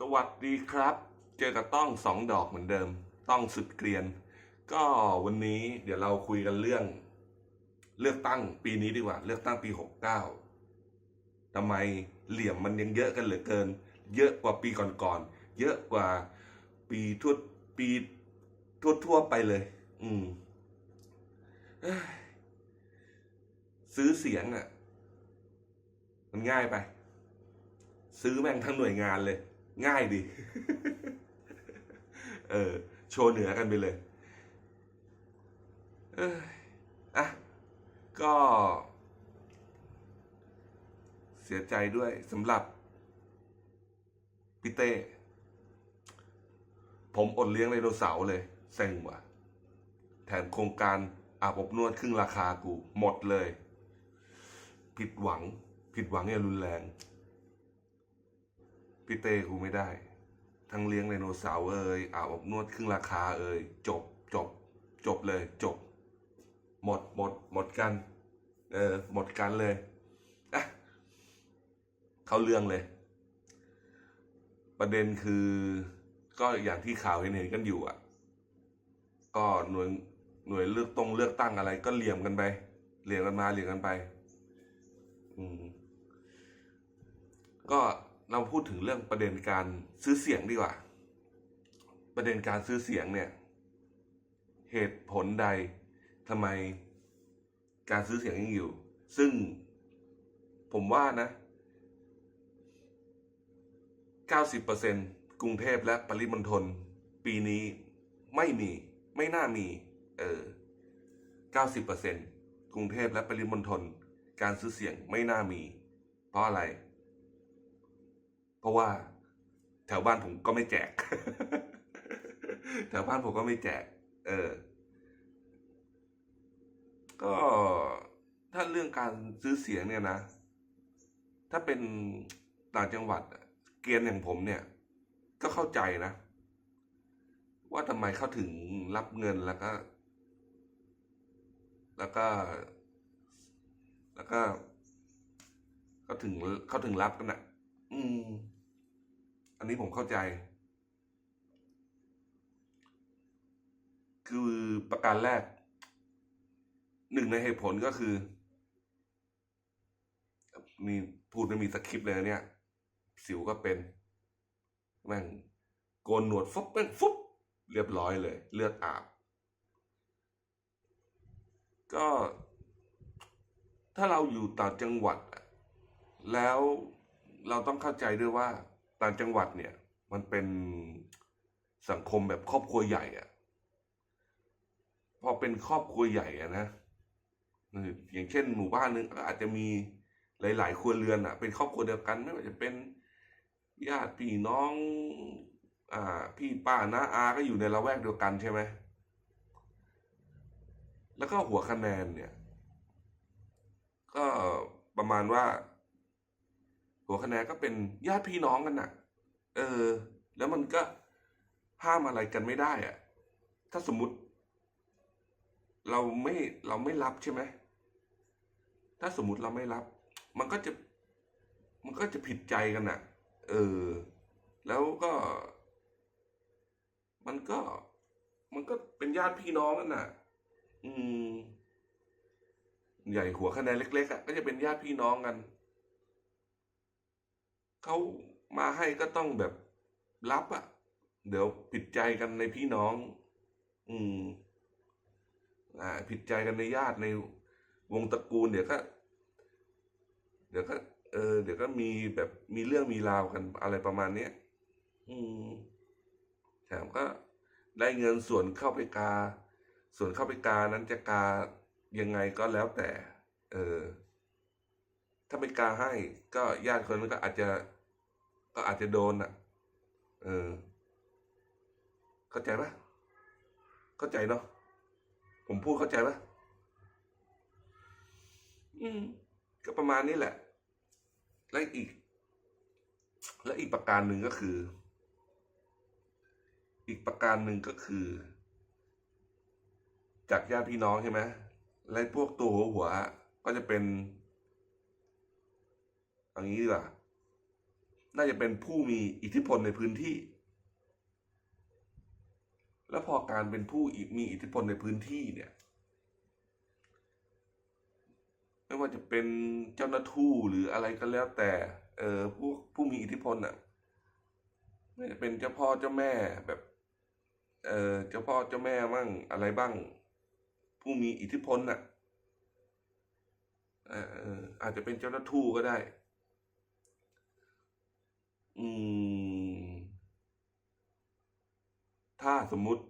สวัสดีครับ เจอกับต้องสองดอกเหมือนเดิม ต้องสุดเกลียน ก็วันนี้เดี๋ยวเราคุยกันเรื่อง เลือกตั้งปีนี้ดีกว่า เลือกตั้งปีหกเก้าทำไมเหลี่ยมมันยังเยอะกันเหลือเกิน เยอะกว่าปีก่อนๆเยอะกว่าปีทั่วปีทั่วๆไปเลย อืมเอ้ยซื้อเสียงอะ มันง่ายไป ซื้อแม่งทั้งหน่วยงานเลย ง่ายดี เออ โชว์เหนือกันไปเลยเอ,อะ ก็ เสียใจด้วยสำหรับพี่เต้ ผมอดเลี้ยงไดโนเสาร์เลยเซ็งว่ะ แถมโครงการอาบอบนวดครึ่งราคากู หมดเลย ผิดหวัง ผิดหวังอย่างรุนแรง พี่เต้กูไม่ได้ ทั้งเลี้ยงไดโนเสาร์เอ่ยอาบอบนวดครึ่งราคาเอ่ยจบจบ จบเลยจบ หมดหมด หมดกัน เออ หมดกันเลยอะเข้าเรื่องเลย ประเด็นคือ ก็อย่างที่ข่าวเห็นเห็นกันอยู่อะ ก็หน่วยหน่วยเลือกตรงเลือกตั้งอะไร ก็เหลี่ยมกันไปเหลี่ยมกันมาเหลี่ยมกันไป อืมก็ เราพูดถึงเรื่องประเด็นการซื้อเสียงดีกว่า ประเด็นการซื้อเสียงเนี่ย เหตุผลใดทำไมการซื้อเสียงยังอยู่ ซึ่งผมว่านะ 90%กรุงเทพและปริมณฑลปีนี้ไม่มี ไม่น่ามี เออ 90%กรุงเทพและปริมณฑลการซื้อเสียงไม่น่ามี เพราะอะไร ราะว่า แถวบ้านผมก็ไม่แจก แถวบ้านผมก็ไม่แจก เออ ก็ถ้าเรื่องการซื้อเสียงเนี่ยนะ ถ้าเป็นต่างจังหวัด เกียนอย่างผมเนี่ย ก็เข้าใจนะ ว่าทำไมเขาถึงรับเงินแล้วก็ แล้วก็ แล้วก็เขาถึงเขาถึงรับกันอะ อืม อันนี้ผมเข้าใจ คือประการแรก หนึ่งในเหตุผลก็คือนี่พูดไม่มีสคริปต์เลยเนี่ย สิวก็เป็น แม่งโกนหนวดฟุบแม่งฟุบเรียบร้อยเลย เลือดอาบ ก็ถ้าเราอยู่ต่างจังหวัด แล้วเราต้องเข้าใจด้วยว่า ต่างจังหวัดเนี่ย มันเป็นสังคมแบบครอบครัวใหญ่อะพอเป็นครอบครัวใหญ่อะนะอย่างเช่นหมู่บ้านหนึงอาจจะมีหลาย ๆ ครัวเรือนอะเป็นครอบครัวเดียวกันไม่ว่าจะเป็นญาติพี่น้องอ่าพี่ป้าน้าอาก็อยู่ในละแวกเดียวกันใช่ไหมแล้วก็หัวคะแนนเนี่ย ก็ประมาณว่า หัวคะแนนก็เป็นญาติพี่น้องกันน่ะ เออ แล้วมันก็ห้ามอะไรกันไม่ได้อะถ้าสมมุติ เราไม่เราไม่รับใช่ไหมถ้าสมมุติเราไม่รับ มันก็จะ มันก็จะผิดใจกันน่ะ เออ แล้วก็ มันก็ มันก็เป็นญาติพี่น้องกันน่ะ อืม ใหญ่หัวคะแนนเล็กๆอะก็จะเป็นญาติพี่น้องกัน เขามาให้ก็ต้องแบบรับอะ เดี๋ยวผิดใจกันในพี่น้อง อืม อ่า ผิดใจกันในญาติในวงตระกูล เดี๋ยวก็เดี๋ยวก็เออ เดี๋ยวก็มีแบบมีเรื่องมีราวกันอะไรประมาณเนี้ยอืมแถมก็ได้เงินส่วนเข้าไปกา ส่วนเข้าไปกานั้นจะกายังไงก็แล้วแต่ เออ ถ้าไปกาให้ ก็ญาติคนนั้นก็อาจจะ ก็อาจจะโดนอะ เออ เข้าใจปะเข้าใจเนาะผมพูดเข้าใจปะอืม ก็ประมาณนี้แหละ และอีก และอีกประการหนึ่งก็คือ อีกประการหนึ่งก็คือ จากญาติพี่น้องใช่ไหมและพวกตัวหัวหัวก็จะเป็นอย่างนี้ดีกว่า น่าจะเป็นผู้มีอิทธิพลในพื้นที่ แล้วพอการเป็นผู้มีอิทธิพลในพื้นที่เนี่ย ไม่ว่าจะเป็นเจ้าหน้าที่หรืออะไรก็แล้วแต่ เออผู้ผู้มีอิทธิพลอะไม่ว่าจะเป็นเจ้าพ่อเจ้าแม่แบบ เออเจ้าพ่อเจ้าแม่มั่งอะไรบ้าง ผู้มีอิทธิพลน่ะเอออาจจะเป็นเจ้าหน้าที่ก็ได้ อืม ถ้าสมมุติ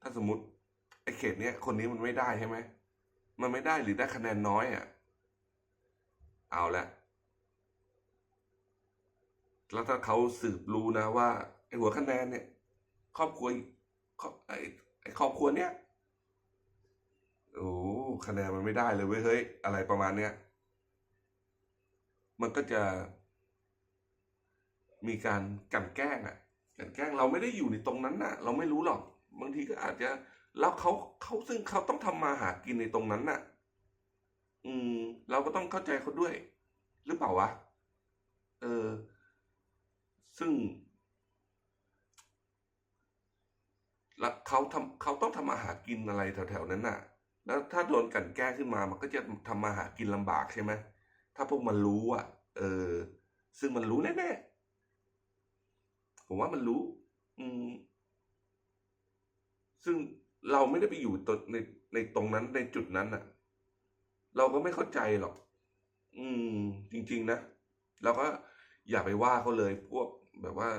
ถ้าสมมติไอ้เขตเนี้ย คนนี้มันไม่ได้ใช่ไหม มันไม่ได้หรือได้คะแนนน้อยอะ เอาละ แล้วถ้าเขาสืบรู้นะว่าไอ้หัวคะแนนเนี่ย ครอบครัวครอบไอ้ไอ้ครอบครัวเนี้ยโอ้คะแนนมันไม่ได้เลยเว้ยเฮ้ยอะไรประมาณเนี้ยมันก็จะ มีการกันแกล้งอะกันแกล้งเราไม่ได้อยู่ในตรงนั้นน่ะ เราไม่รู้หรอก บางทีก็อาจจะแล้วเขาเขาซึ่งเขาต้องทำมาหากินในตรงนั้นน่ะ อืม เราก็ต้องเข้าใจเขาด้วย หรือเปล่าวะเออ ซึ่งแล้วเขาทำเขาต้องทำมาหากินอะไรแถวๆนั้นน่ะ แล้วถ้าโดนกันแกล้งขึ้นมามันก็จะทำมาหากินลำบากใช่ไหมถ้าพวกมันรู้อะ เออ ซึ่งมันรู้แน่ๆ ผมว่ามันรู้ อืม ซึ่งเราไม่ได้ไปอยู่ตในในตรงนั้นในจุดนั้นน่ะ เราก็ไม่เข้าใจหรอก อืม จริง ๆ นะเราก็อย่าไปว่าเขาเลย พวกแบบว่า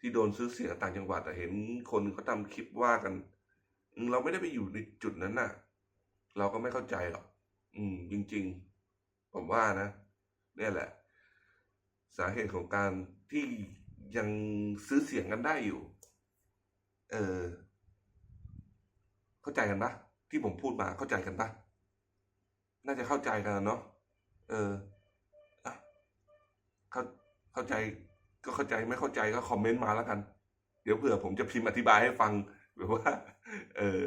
ที่โดนซื้อเสียงต่างจังหวัดอะเห็นคนเขาทำคลิปว่ากัน เราไม่ได้ไปอยู่ในจุดนั้นน่ะ เราก็ไม่เข้าใจหรอก อืม จริง ๆ ผมว่านะเนี่ยแหละ สาเหตุของการที่ ยังซื้อเสียงกันได้อยู่ เออ เข้าใจกันปะที่ผมพูดมาเข้าใจกันปะน่าจะเข้าใจกันเนาะ เอออะเข้าเข้าใจก็เข้าใจไม่เข้าใจก็คอมเมนต์มาแล้วกัน เดี๋ยวเผื่อผมจะพิมพ์อธิบายให้ฟังแบบว่า เออ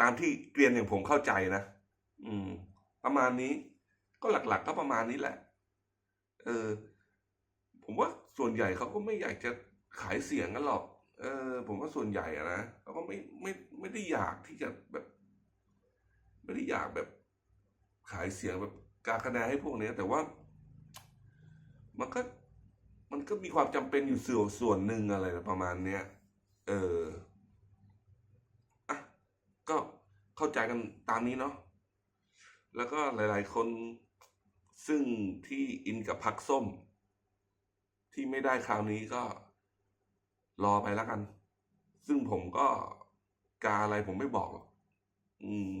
ตามที่เกรียนอย่างผมเข้าใจนะ อืม ประมาณนี้ ก็หลัก ๆ ก็ประมาณนี้แหละ เออ ผมว่า ส่วนใหญ่เขาก็ไม่อยากจะขายเสียงกันหรอก เออ ผมว่าส่วนใหญ่อะนะเขาก็ไม่ไม่ไม่ได้อยากที่จะแบบ ไม่ได้อยากแบบ ขายเสียงแบบกาคะแนนให้พวกเนี้ยแต่ว่า มันก็มันก็มีความจำเป็นอยู่ส่วนส่วนหนึ่งอะไรประมาณเนี้ย เอออะก็เข้าใจกันตามนี้เนาะ แล้วก็หลาย ๆ คนซึ่งที่อินกับพักส้ม ที่ไม่ได้คราวนี้ก็รอไปแล้วกัน ซึ่งผมก็กาอะไรผมไม่บอกหรอกอืม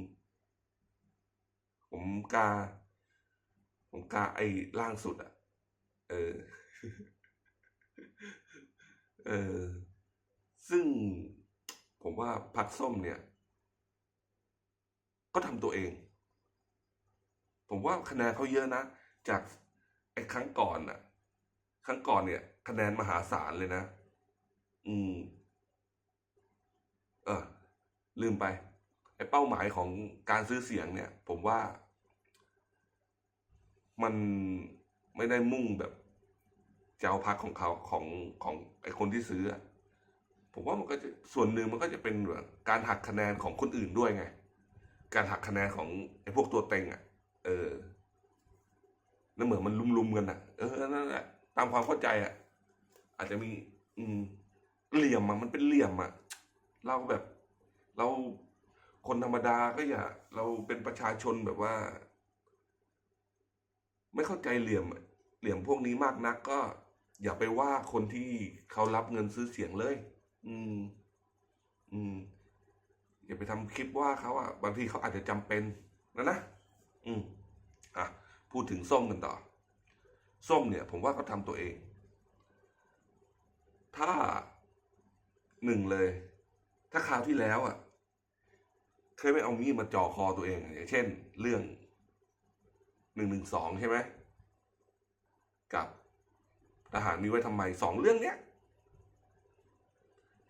ผมกา ผมกาไอ้ล่างสุดอะเออ เออ ซึ่งผมว่าพักส้มเนี่ย ก็ทำตัวเอง ผมว่าคะแนนเขาเยอะนะ จากไอ้ครั้งก่อนน่ะ ครั้งก่อนเนี่ย คะแนนมหาศาลเลยนะ อืม เออ ลืมไป ไอ้เป้าหมายของการซื้อเสียงเนี่ย ผมว่า มันไม่ได้มุ่งแบบจะเอาพักของเขาของของไอ้คนที่ซื้อผมว่ามันก็จะส่วนหนึ่งมันก็จะเป็นแบบการหักคะแนนของคนอื่นด้วยไง การหักคะแนนของไอ้พวกตัวเต็งอะ เออนั่นเหมือนมันลุมๆกันอะ เออนั่นแหละ ตามความเข้าใจอะอาจจะมี อืมเหลี่ยมอะมันเป็นเหลี่ยมอะเราแบบ เราคนธรรมดาก็อย่า เราเป็นประชาชนแบบว่า ไม่เข้าใจเหลี่ยมเหลี่ยมพวกนี้มากนักก็ อย่าไปว่าคนที่เขารับเงินซื้อเสียงเลย อืม อืมอย่าไปทำคลิปว่าเขาอะบางทีเขาอาจจะจำเป็นนะนะ อืมอะ พูดถึงส้มกันต่อ ส้มเนี่ยผมว่าเขาทำตัวเอง ถ้าหนึ่งเลย ถ้าคราวที่แล้วอะ เคยไม่เอามีดมาจ่อคอตัวเองอย่างเช่น เรื่องหนึ่งหนึ่งสองใช่ไหมกับทหารมีไว้ทำไมสองเรื่องเนี้ย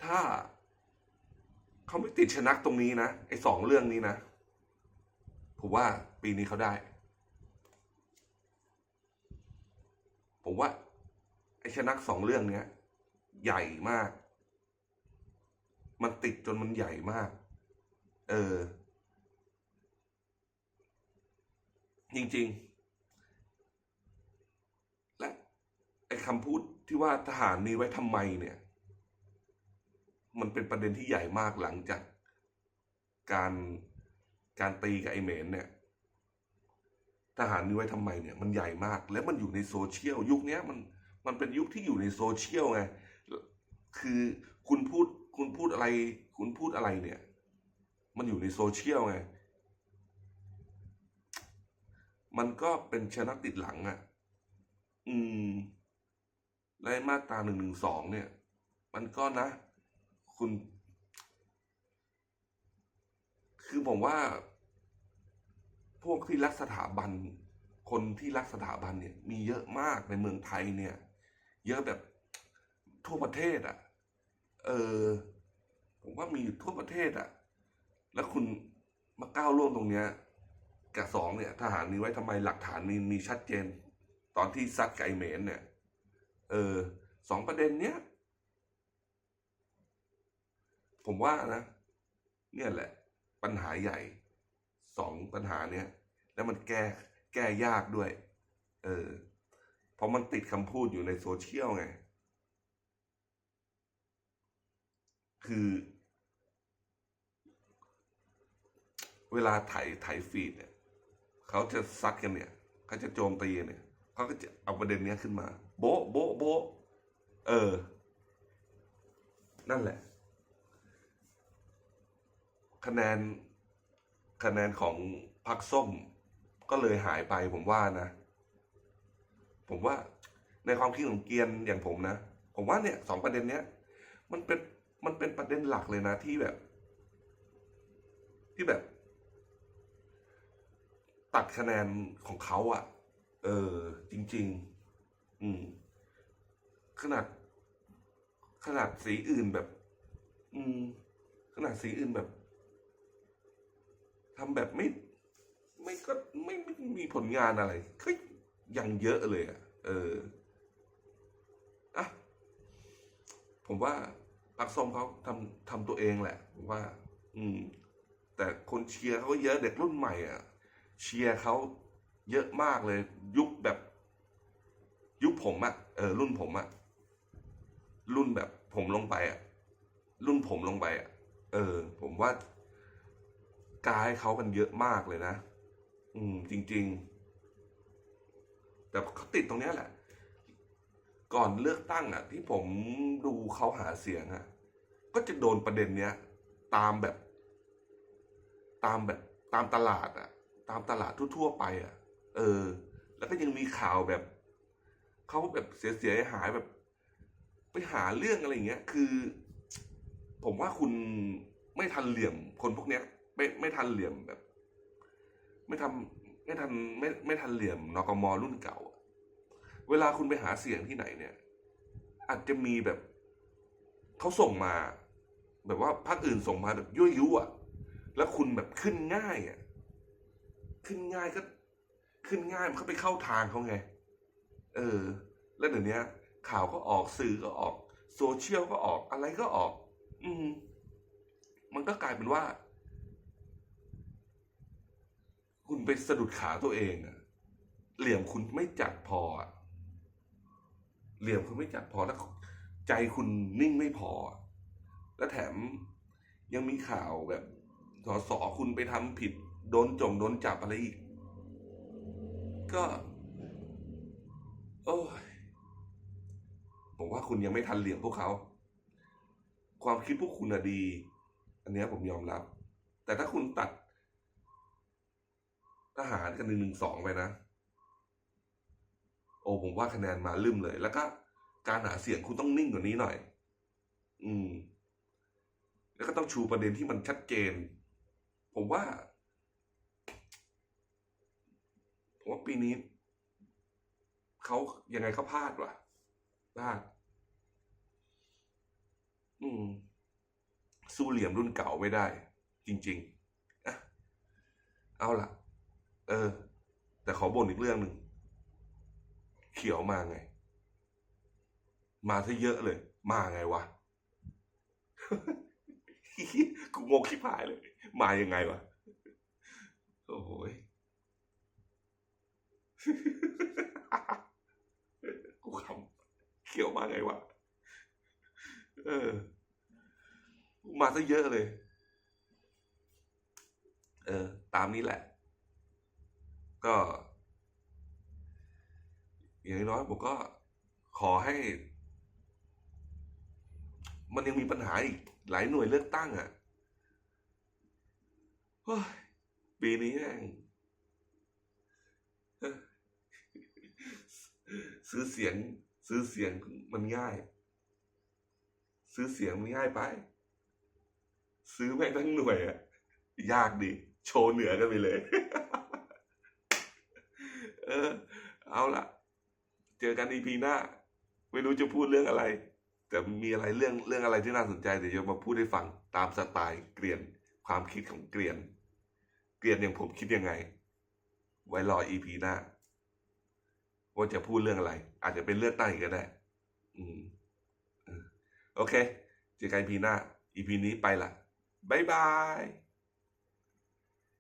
ถ้าเขาไม่ติดชนักตรงนี้นะไอ้สองเรื่องนี้นะผมว่าปีนี้เขาได้ ผมว่าไอ้ชนะสองเรื่องเนี้ย ใหญ่มาก มันติดจนมันใหญ่มาก เออ จริง ๆ และไอ้คำพูดที่ว่าทหารมีไว้ทำไมเนี่ย มันเป็นประเด็นที่ใหญ่มากหลังจาก การการตีกับไอเหมนเนี่ย ทหารมีไว้ทำไมเนี่ยมันใหญ่มาก และมันอยู่ในโซเชียลยุคนี้มันมันเป็นยุคที่อยู่ในโซเชียลไงคือคุณพูดคุณพูดอะไร คุณพูดอะไรเนี่ย มันอยู่ในโซเชียลไงมันก็เป็นชนะติดหลังอะ่ะ อืมและมาตราหนึ่งหนึ่งสองเนี่ย มันก็นะ คุณ คือผมว่า พวกที่รักสถาบัน คนที่รักสถาบันเนี่ย มีเยอะมากในเมืองไทยเนี่ย เยอะแบบทั่วประเทศอะ่ะ เออ ผมว่ามีอยู่ทั่วประเทศอะ่ะ แล้วคุณมาก้าวล่วงตรงเนี้ยกับสองเนี่ย ทหารมีไว้ทำไมหลักฐานมีมีชัดเจน ตอนที่ซัดไก่เหมนเนี่ย เออสองประเด็นเนี้ยผมว่านะ เนี่ยแหละ ปัญหาใหญ่ สองปัญหาเนี้ยแล้วมันแก้แก้ยากด้วย เออเพราะมันติดคำพูดอยู่ในโซเชียลไง คือ เวลาถ่ายถ่ายฟีดเนี่ยเขาจะซัดกันเนี่ยเขาจะโจมตีเนี่ยเขาก็จะเอาประเด็นเนี้ยขึ้นมา โบ๊โบ๊โบ๊เออ นั่นแหละ คะแนน คะแนนของพรรคส้มก็เลยหายไปผมว่านะ ผมว่าในความคิดของเกียนอย่างผมนะ ผมว่าเนี่ยสองประเด็นเนี้ยมันเป็นมันเป็นประเด็นหลักเลยนะที่แบบ ที่แบบ ตัดคะแนนของเขาอะ่ะเออ จริง ๆ อืม ขนาด ขนาดสีอื่นแบบ อืม ขนาดสีอื่นแบบ ทำแบบไม่ ไม่ก็ไม่ไม่มีผลงานอะไรก็ยังเยอะเลยอะ่ะ เอออะผมว่าพักส้มเขาทำทำตัวเองแหละผมว่า อืม แต่คนเชียร์เขาก็เยอะเด็กรุ่นใหม่อะ เชียร์เขาเยอะมากเลย ยุคแบบ ยุคผมอะเออ รุ่นผมอะรุ่นแบบผมลงไปอะรุ่นผมลงไปอะเออ ผมว่า กายเขากันเยอะมากเลยนะ อืม จริง ๆ แต่เขาติดตรงนี้แหละ ก่อนเลือกตั้งอะ ที่ผมดูเขาหาเสียงอะ ก็จะโดนประเด็นเนี้ย ตามแบบ ตามแบบ ตามตลาดอะ ตามตลาดทั่วๆไป อะ เออ แล้วก็ยังมีข่าวแบบเขาแบบเสียๆหายแบบ ไปหาเรื่องอะไรอย่างเงี้ย คือ ผมว่าคุณไม่ทันเหลี่ยมคนพวกเนี้ย ไม่ไม่ทันเหลี่ยมแบบ ไม่ทำไม่ทันไม่ไม่ทันเหลี่ยมนกมรุ่นเก่า เวลาคุณไปหาเสียงที่ไหนเนี่ย อาจจะมีแบบเขาส่งมา แบบว่าพรรคอื่นส่งมาแบบยั่วยุอะ แล้วคุณแบบขึ้นง่ายอะขึ้นง่ายก็ขึ้นง่ายมันก็ไปเข้าทางเขาไง เออ แล้วเดี๋ยวนี้ข่าวก็ออกสื่อก็ออก โซเชียลก็ออกอะไรก็ออก อืมมันก็กลายเป็นว่า คุณไปสะดุดขาตัวเองอะเหลี่ยมคุณไม่จัดพอเหลี่ยมคุณไม่จัดพอแล้วใจคุณนิ่งไม่พอ แล้วแถมยังมีข่าวแบบสอสอคุณไปทำผิด โดนจงโดนจับอะไรอีก ก็ โอ้ยผมว่าคุณยังไม่ทันเหลี่ยมพวกเขา ความคิดพวกคุณอะดี อันเนี้ยผมยอมรับ แต่ถ้าคุณตัด ทหารกันหนึ่งหนึ่งสองไปนะ โอ้ผมว่าคะแนนมาลืมเลย แล้วก็การหาเสียงคุณต้องนิ่งกว่านี้หน่อย อืม แล้วก็ต้องชูประเด็นที่มันชัดเจน ผมว่า ผมว่าปีนี้เขายังไงเขาพลาดว่ะพลาด อืม สู้เหลี่ยมรุ่นเก่าไม่ได้ จริงๆอะเอาล่ะ เออ แต่ขอบ่นอีกเรื่องหนึ่งเขียวมาไง มาซะเยอะเลย มาไงวะกูงงคิดหายเลย มายังไงวะ โอ้โหยกูขำเขียวมาไงวะ เออ มาซะเยอะเลย เออ ตามนี้แหละ ก็ อย่างน้อยผมก็ขอให้ มันยังมีปัญหาอีกหลายหน่วยเลือกตั้งอะ่ะเฮ้ยปีนี้แม่งซื้อเสียง ซื้อเสียงมันง่าย ซื้อเสียงมันง่ายไป ซื้อแม่งทั้งหน่วยอะยากดิ โชว์เหนือกันไปเลย เออ เอาละเจอกันอีพีหน้า ไม่รู้จะพูดเรื่องอะไร แต่มีอะไรเรื่องเรื่องอะไรที่น่าสนใจเดี๋ยวจะมาพูดให้ฟังตามสไตล์เกลียน ความคิดของเกลียน เกลียนอย่างผมคิดยังไง ไว้รออีพีหน้า ว่าจะพูดเรื่องอะไร อาจจะเป็นเลือกตั้งอีกก็ได้ อืมโอเค เจอกันอีพีหน้า อีพีนี้ไปละบ๊ายบาย